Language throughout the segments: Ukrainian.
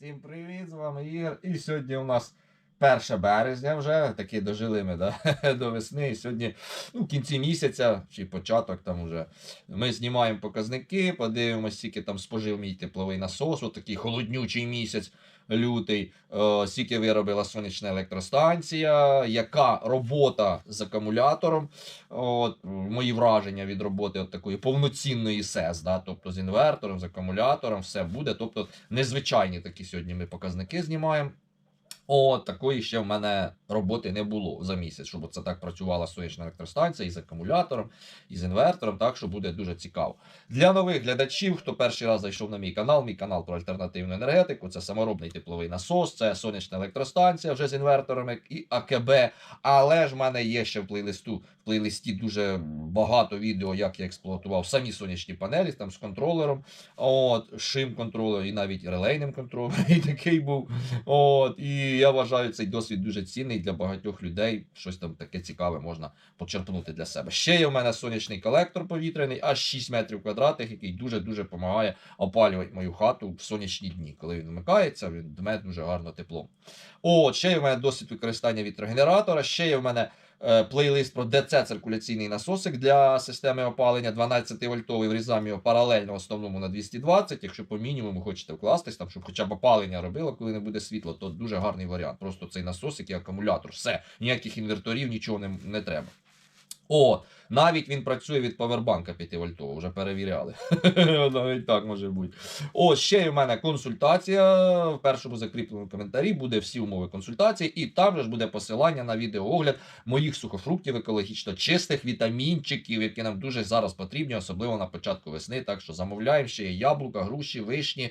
Всім привіт, з вами Ігор. І сьогодні у нас 1 березня вже, таки дожили ми да, до весни. І сьогодні, ну, кінці місяця чи початок там уже. Ми знімаємо показники, подивимося, скільки там спожив мій тепловий насос, отакий холоднючий місяць, лютий, е, скільки виробила сонячна електростанція, яка робота з акумулятором. От, мої враження від роботи от такої повноцінної СЕС, да, тобто з інвертором, з акумулятором, все буде. Тобто незвичайні такі сьогодні ми показники знімаємо. От такої ще в мене роботи не було за місяць, щоб це так працювала сонячна електростанція із акумулятором, і з інвертором, так що буде дуже цікаво. Для нових глядачів, хто перший раз зайшов на мій канал, мій канал про альтернативну енергетику, це саморобний тепловий насос, це сонячна електростанція вже з інверторами і АКБ. Але ж в мене є ще в плейлисту в плейлисті дуже багато відео, як я експлуатував самі сонячні панелі там з контролером, от шим контролер і навіть релейним контролером. І такий був. От, і я вважаю цей досвід дуже цінний для багатьох людей. Щось там таке цікаве можна почерпнути для себе. Ще є в мене сонячний колектор повітряний, аж 6 метрів квадратних, який дуже-дуже допомагає опалювати мою хату в сонячні дні. Коли він вмикається, він дме дуже гарно теплом. От, ще є в мене досвід використання вітрогенератора, ще є в мене. Е, Плейлист про ДЦ циркуляційний насосик для системи опалення 12 вольтовий. Врізаємо його паралельно основному на 220. Якщо по мінімуму хочете вкластись, там, щоб хоча б опалення робило, коли не буде світла, то дуже гарний варіант. Просто цей насосик і акумулятор. Все, ніяких інверторів, нічого не, не треба. О, навіть він працює від павербанка 5 вольтового, вже перевіряли. Навіть так може бути. О, ще в мене консультація. В першому закріпленому коментарі буде всі умови консультації, і там же ж буде посилання на відеоогляд моїх сухофруктів екологічно чистих вітамінчиків, які нам дуже зараз потрібні, особливо на початку весни. Так що замовляємо ще є яблука, груші, вишні.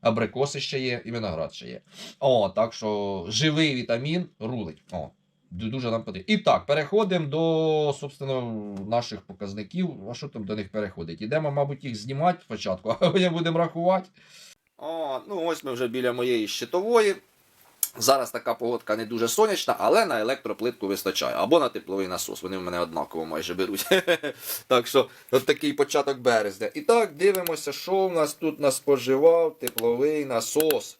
Абрикоси ще є і виноград ще є. О, так що живий вітамін рулить. О, дуже нам потрібно. І так, переходимо до собственно, наших показників. А що там до них переходить? Ідемо, мабуть, їх знімати спочатку, а потім будемо рахувати. О, ну ось ми вже біля моєї щитової. Зараз така погодка не дуже сонячна, але на електроплитку вистачає. Або на тепловий насос. Вони в мене однаково майже беруть. так що, от такий початок березня. І так, дивимося, що в нас тут нас споживав тепловий насос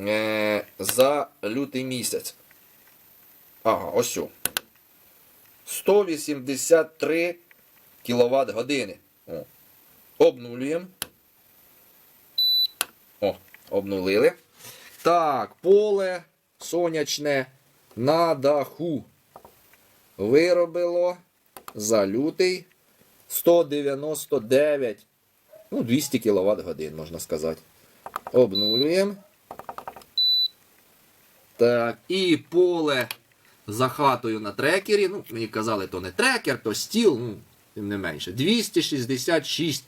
е, за лютий місяць. Ага, ось. о. 183 кВт години. Обнулюємо. О, обнулили. Так, поле сонячне на даху. Виробило за лютий 199. Ну, 200 кВт годин, можна сказати. Обнулюємо. Так, і поле за хатою на трекері. Ну, мені казали, то не трекер, то стіл, ну, тим не менше. 266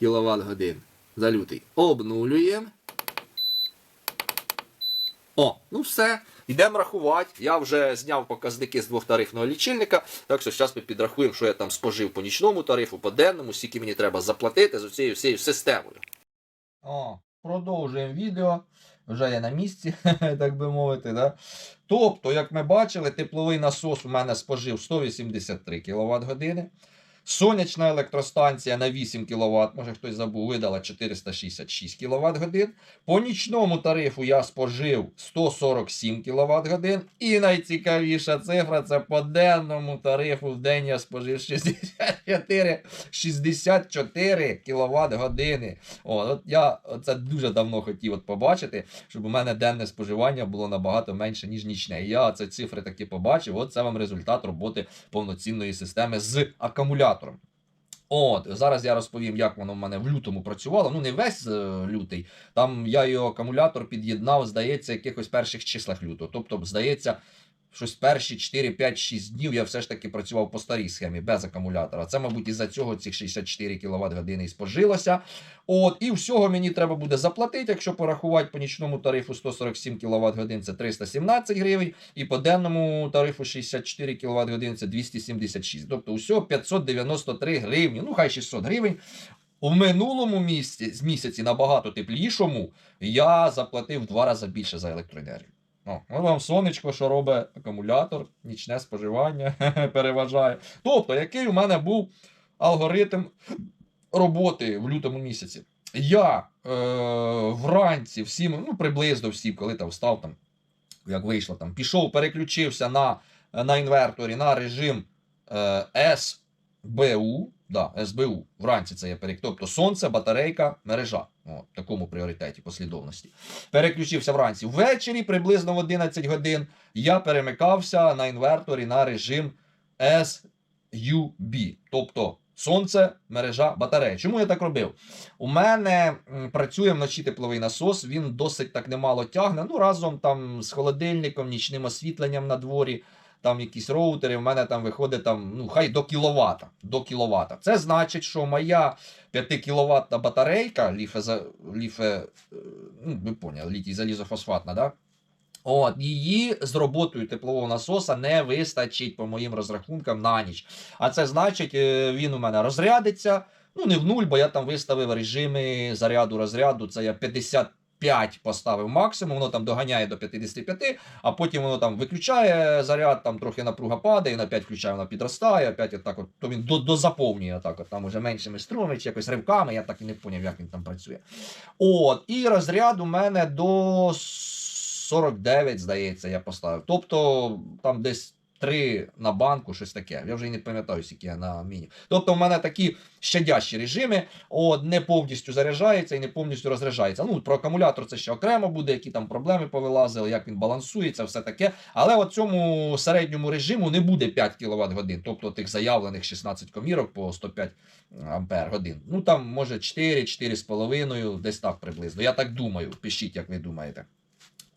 кВт годин за лютий. Обнулюємо. О, ну все. Йдемо рахувати. Я вже зняв показники з двохтарифного лічильника. Так що зараз ми підрахуємо, що я там спожив по нічному тарифу, по денному, скільки мені треба заплатити з цією всією системою. О, продовжуємо відео. Вже я на місці, так би мовити. Да? Тобто, як ми бачили, тепловий насос у мене спожив 183 кВт години. Сонячна електростанція на 8 кВт, може хтось забув, видала 466 кВт годин. По нічному тарифу я спожив 147 кВт годин. І найцікавіша цифра це по денному тарифу в день я спожив 64, 64 кВт години. О, от я це дуже давно хотів от побачити, щоб у мене денне споживання було набагато менше, ніж нічне. І я ці цифри таки побачив. От це вам результат роботи повноцінної системи з акумулятором. От, зараз я розповім, як воно в мене в лютому працювало. Ну, не весь е, лютий. Там я його акумулятор під'єднав, здається, якихось перших числах лютого. Тобто, здається, щось перші 4, 5, 6 днів я все ж таки працював по старій схемі без акумулятора. Це, мабуть, із-за цього цих 64 кВт години і спожилося. От, і всього мені треба буде заплатити, якщо порахувати по нічному тарифу 147 кВт годин це 317 гривень, і по денному тарифу 64 кВт годин це 276. Тобто, усього 593 гривні, ну хай 600 гривень. У минулому місяці, місяці набагато теплішому я заплатив в два рази більше за електроенергію. О, ну вам сонечко, що робить акумулятор, нічне споживання переважає. Тобто, який у мене був алгоритм роботи в лютому місяці. я е, вранці всім, ну приблизно всім, коли там встав, там, як вийшло, там, пішов, переключився на, на інверторі на режим е, СБУ. Да, СБУ. Вранці це є перек. Тобто сонце, батарейка, мережа. О, в такому пріоритеті послідовності. Переключився вранці. Ввечері, приблизно в 11 годин, я перемикався на інверторі на режим SUB. Тобто сонце, мережа, батарея. Чому я так робив? У мене працює вночі тепловий насос, він досить так немало тягне. Ну, разом там з холодильником, нічним освітленням на дворі. Там якісь роутери, в мене там виходить там, ну, хай до кіловата. До кіловата. Це значить, що моя 5 кіловатна батарейка, ліфе, ліфе е, ну, ви поняли, літій залізофосфатна, да? От, її з роботою теплового насоса не вистачить, по моїм розрахункам, на ніч. А це значить, е, він у мене розрядиться. Ну, не в нуль, бо я там виставив режими заряду розряду. Це я 55 поставив максимум, воно там доганяє до 55, а потім воно там виключає заряд, там трохи напруга падає, він опять включає, вона підростає, опять отак от, то він дозаповнює отак от, там уже меншими струмами чи якось ривками, я так і не поняв, як він там працює. От, і розряд у мене до 49, здається, я поставив. Тобто там десь 3 на банку, щось таке. Я вже і не пам'ятаю, скільки я на міні. Тобто, в мене такі щадящі режими, от, не повністю заряджається і не повністю розряджається. Ну, про акумулятор це ще окремо буде, які там проблеми повилазили, як він балансується, все таке. Але от цьому середньому режиму не буде 5 кВт годин, тобто тих заявлених 16 комірок по 105 ампер годин. Ну там може 4, 4,5, десь так приблизно. Я так думаю. Пишіть, як ви думаєте.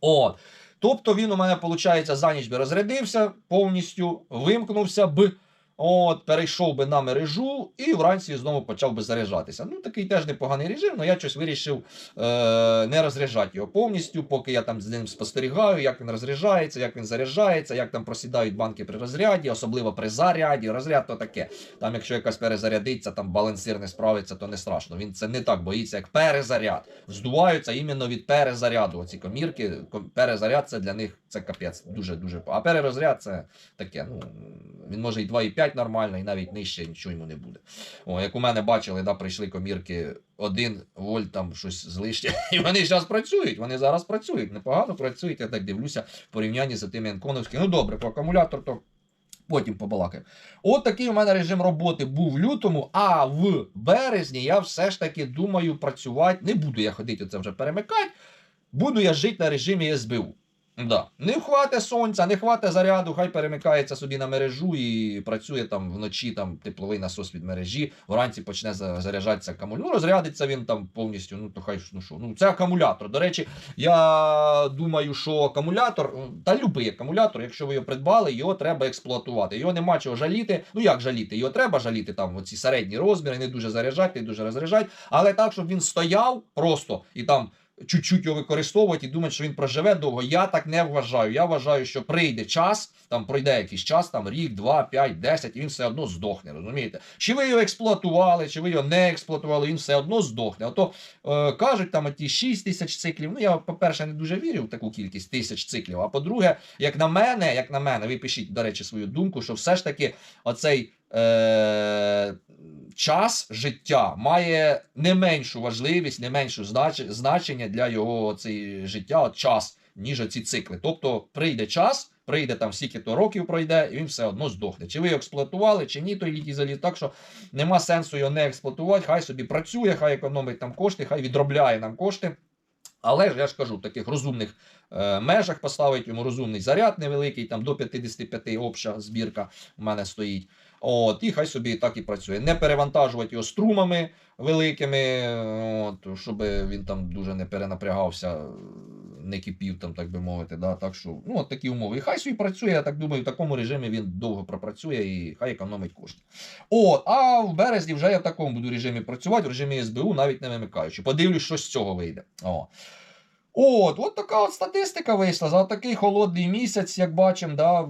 От. Тобто він у мене, виходить, за ніч би розрядився повністю, вимкнувся б, от, перейшов би на мережу і вранці знову почав би заряджатися. Ну, такий теж непоганий режим, але я щось вирішив е, не розряджати його повністю, поки я там з ним спостерігаю, як він розряджається, як він заряджається, як там просідають банки при розряді, особливо при заряді. Розряд то таке. Там, якщо якась перезарядиться, там балансир не справиться, то не страшно. Він це не так боїться, як перезаряд. Здуваються іменно від перезаряду. Оці комірки. Перезаряд це для них це капець. Дуже дуже. А перерозряд це таке. Ну він може і 2,5 нормально, і навіть нижче нічого йому не буде. О, як у мене бачили, да, прийшли комірки 1 вольт, там щось з. І вони зараз працюють. Вони зараз працюють. Непогано працюють. Я так дивлюся в порівнянні з тими Енконовськими. Ну добре, по акумулятор то. Потім побалакаємо. От такий у мене режим роботи був в лютому, а в березні я все ж таки думаю працювати. Не буду я ходити це вже перемикати. Буду я жити на режимі СБУ. Да. Не хвате сонця, не хвате заряду, хай перемикається собі на мережу і працює там вночі там тепловий насос від мережі, вранці почне за- заряджатися акумулятор. Ну, розрядиться він там повністю. Ну, то хай ну що. Ну, це акумулятор. До речі, я думаю, що акумулятор, та любий акумулятор, якщо ви його придбали, його треба експлуатувати. Його нема чого жаліти. Ну як жаліти? Його треба жаліти там оці середні розміри, не дуже заряджати, не дуже розряджати, але так, щоб він стояв просто і там. Чуть-чуть його використовувати і думати, що він проживе довго. Я так не вважаю. Я вважаю, що прийде час, там пройде якийсь час, там рік, два, п'ять, десять, і він все одно здохне. Розумієте? Чи ви його експлуатували, чи ви його не експлуатували, він все одно здохне. Ото е, кажуть, там ті 6 тисяч циклів. Ну я, по-перше, не дуже вірю в таку кількість тисяч циклів. А по-друге, як на мене, як на мене, ви пишіть, до речі, свою думку, що все ж таки оцей. Е, час життя має не меншу важливість, не меншу знач- значення для його цей життя, от час, ніж оці цикли. Тобто прийде час, прийде там стільки то років пройде, і він все одно здохне. Чи ви його експлуатували, чи ні, той літій заліз. Так що нема сенсу його не експлуатувати, хай собі працює, хай економить там кошти, хай відробляє нам кошти. Але ж я ж кажу, в таких розумних е, межах поставить йому розумний заряд невеликий, там до 55 обща збірка в мене стоїть. От, і хай собі так і працює. Не перевантажувати його струмами великими, от, щоб він там дуже не перенапрягався, не кипів, там, так би мовити. Да? Так що, ну, от такі умови. І хай собі працює, я так думаю, в такому режимі він довго пропрацює і хай економить кошти. От, а в березні вже я в такому буду режимі працювати, в режимі СБУ, навіть не вимикаючи. Подивлюсь, що з цього вийде. О. От, от така от статистика вийшла. За такий холодний місяць, як бачимо, да,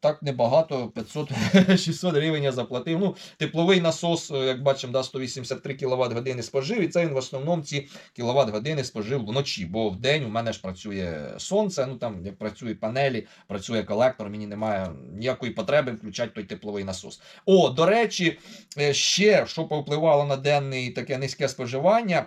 так небагато, 500-600 гривень я заплатив. Ну, тепловий насос, е, як бачимо, да, 183 кВт години спожив, і це він в основному ці кВт години спожив вночі, бо в день у мене ж працює сонце, ну там як працює панелі, працює колектор, мені немає ніякої потреби включати той тепловий насос. О, до речі, е, ще що повпливало на денний таке низьке споживання.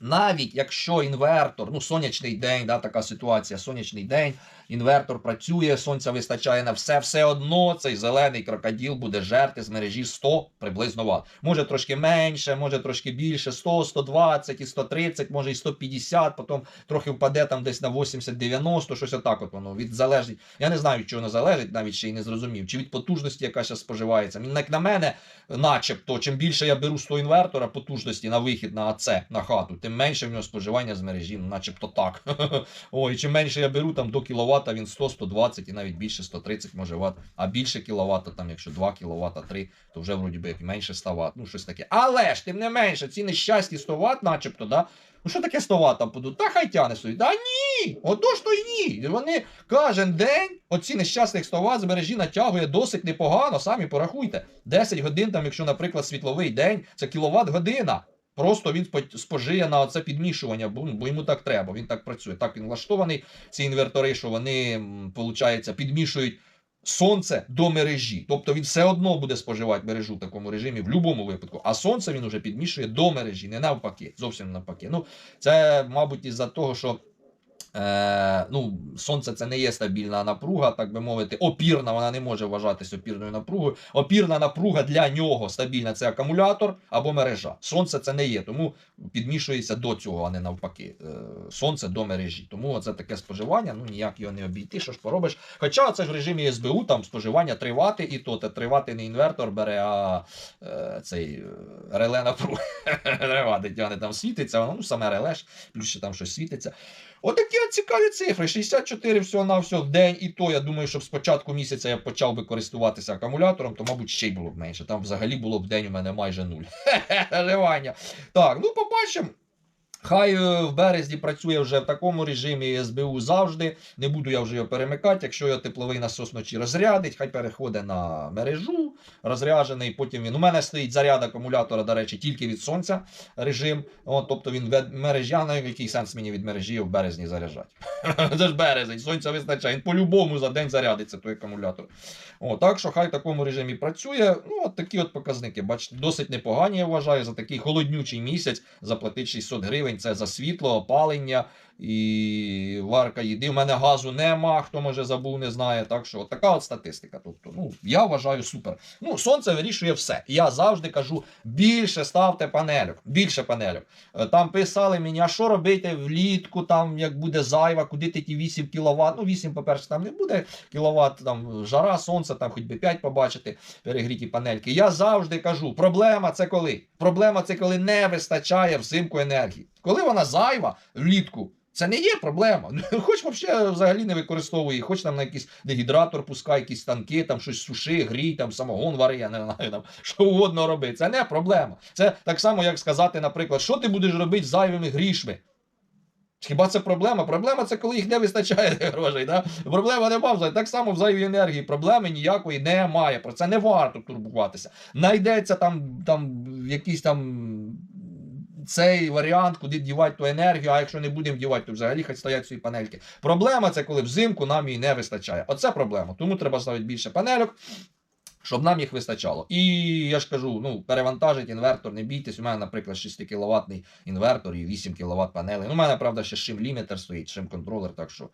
Навіть якщо інвертор, ну сонячний день, да, така ситуація, сонячний день, інвертор працює, сонця вистачає на все, все одно цей зелений крокодил буде жерти з мережі 100 приблизно ватт. Може трошки менше, може трошки більше, 100, 120 і 130, може і 150, потім трохи впаде там десь на 80-90, щось отак от воно від залежить. Я не знаю, від чого воно залежить, навіть ще й не зрозумів. Чи від потужності, яка зараз споживається. Як на мене, начебто, чим більше я беру з того інвертора потужності на вихід на АЦ, на хату, тим менше в нього споживання з мережі, начебто так. Ой, чим менше я беру там до кіловата, він 100, 120 і навіть більше 130 може ватт. А більше кіловата, там, якщо 2 кіловата, 3, то вже вроді би як менше 100 ватт, ну щось таке. Але ж тим не менше, ці нещасті 100 ватт, начебто, да. Ну що таке 100 ватт там подуть? Та хай тяне собі. Та ні! Ото ж то ні! Вони кожен день оці нещасних 100 ватт з натягує досить непогано, самі порахуйте. 10 годин, там, якщо, наприклад, світловий день, це кіловат година. Просто він спожиє на це підмішування, бо, йому так треба. Він так працює. Так він влаштований. Ці інвертори, що вони, виходить, підмішують сонце до мережі. Тобто він все одно буде споживати мережу в такому режимі в будь-якому випадку. А сонце він уже підмішує до мережі, не навпаки. Зовсім навпаки. Ну, це, мабуть, із-за того, що. Е, ну, сонце це не є стабільна напруга, так би мовити, опірна, вона не може вважатися опірною напругою. Опірна напруга для нього стабільна це акумулятор або мережа. Сонце це не є, тому підмішується до цього, а не навпаки. Е, сонце до мережі. Тому це таке споживання, ну ніяк його не обійти, що ж поробиш. Хоча це ж в режимі СБУ, там споживання 3 Вт, і то те 3 Вт не інвертор бере, а е, цей е, реле напруги. 3 тягне там світиться, воно ну саме реле ж, плюс ще там щось світиться. Отакі от цікаві цифри. 64 всього на всього день. І то я думаю, що спочатку місяця я почав би користуватися акумулятором, то, мабуть, ще й було б менше. Там взагалі було б день у мене майже нуль. Ливання. Так, ну побачимо. Хай е, в березні працює вже в такому режимі СБУ завжди. Не буду я вже його перемикати. Якщо його тепловий насос вночі розрядить, хай переходить на мережу розряджений. Потім він у мене стоїть заряд акумулятора, до речі, тільки від сонця режим. От, тобто він вед- мережяний, який сенс мені від мережі в березні заряджати. Це ж березень, сонця вистачає. Він по-любому за день зарядиться той акумулятор. О, так що хай в такому режимі працює. Ну, от такі от показники. Бачите, досить непогані, я вважаю, за такий холоднючий місяць заплатити 600 гривень. Це за світло, опалення і варка їди. У мене газу нема, хто може забув, не знає. Так що от така от статистика. Тобто, ну, я вважаю супер. Ну, сонце вирішує все. Я завжди кажу: більше ставте панельок, більше панельок. Е, Там писали мені, а що робити влітку, там як буде зайва, куди ти ті 8 кВт. Ну, 8, по-перше, там не буде кіловат, там жара, сонце, там хоч би 5 побачити, перегріті панельки. Я завжди кажу: проблема це коли? Проблема це коли не вистачає взимку енергії. Коли вона зайва влітку. Це не є проблема. Хоч взагалі взагалі не використовує, хоч там на якийсь дегідратор пускай, якісь танки, там щось суши, грій, там самогон вари, я не знаю, там що угодно роби. Це не проблема. Це так само, як сказати, наприклад, що ти будеш робити з зайвими грішми. Хіба це проблема? Проблема це коли їх не вистачає грошей. Да? Проблема нема взагалі. Так само в зайвій енергії. Проблеми ніякої немає. Про це не варто турбуватися. Найдеться там, там якийсь там цей варіант, куди дівати ту енергію, а якщо не будемо дівати, то взагалі хай стоять свої панельки. Проблема це коли взимку нам її не вистачає. Оце проблема. Тому треба ставити більше панельок. Щоб нам їх вистачало. І я ж кажу, ну, перевантажить інвертор, не бійтесь. У мене, наприклад, 6 кВт інвертор і 8 кВт панелей. Ну, у мене, правда, ще шим лімітер стоїть, шим контролер, так що.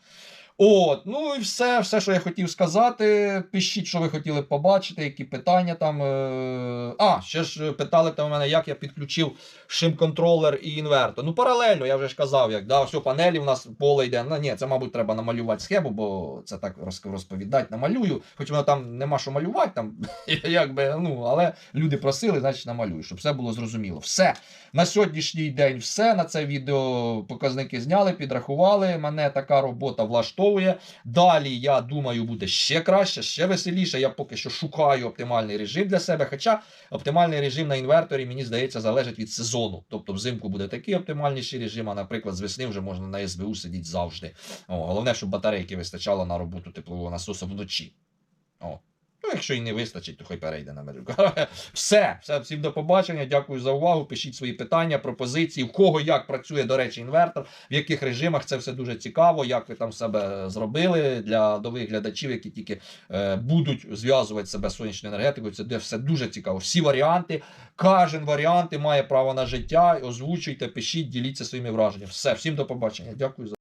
От, ну і все, все, що я хотів сказати. Пишіть, що ви хотіли побачити, які питання там. Е... А, ще ж питали там у мене, як я підключив шим-контролер і інвертор. Ну, паралельно, я вже ж казав, як да, все, панелі в нас поле йде. Ну, ні, це, мабуть, треба намалювати схему, бо це так роз- розповідати, намалюю. Хоч воно там нема що малювати, там, якби, ну, але люди просили, значить намалюю, щоб все було зрозуміло. Все. На сьогоднішній день все. На це відео показники зняли, підрахували. Мене така робота влаштовує. Влаштовує. Далі, я думаю, буде ще краще, ще веселіше. Я поки що шукаю оптимальний режим для себе. Хоча оптимальний режим на інверторі, мені здається, залежить від сезону. Тобто взимку буде такий оптимальніший режим, а наприклад, з весни вже можна на СБУ сидіти завжди. О, головне, щоб батарейки вистачало на роботу теплового насосу вночі. О. Якщо і не вистачить, то хай перейде на мережу. Все, все, всім до побачення. Дякую за увагу. Пишіть свої питання, пропозиції, в кого як працює, до речі, інвертор, в яких режимах це все дуже цікаво, як ви там себе зробили для нових глядачів, які тільки е, будуть зв'язувати себе з сонячною енергетикою. Це все дуже цікаво. Всі варіанти, кожен варіант має право на життя. Озвучуйте, пишіть, діліться своїми враженнями. Все, всім до побачення. Дякую за.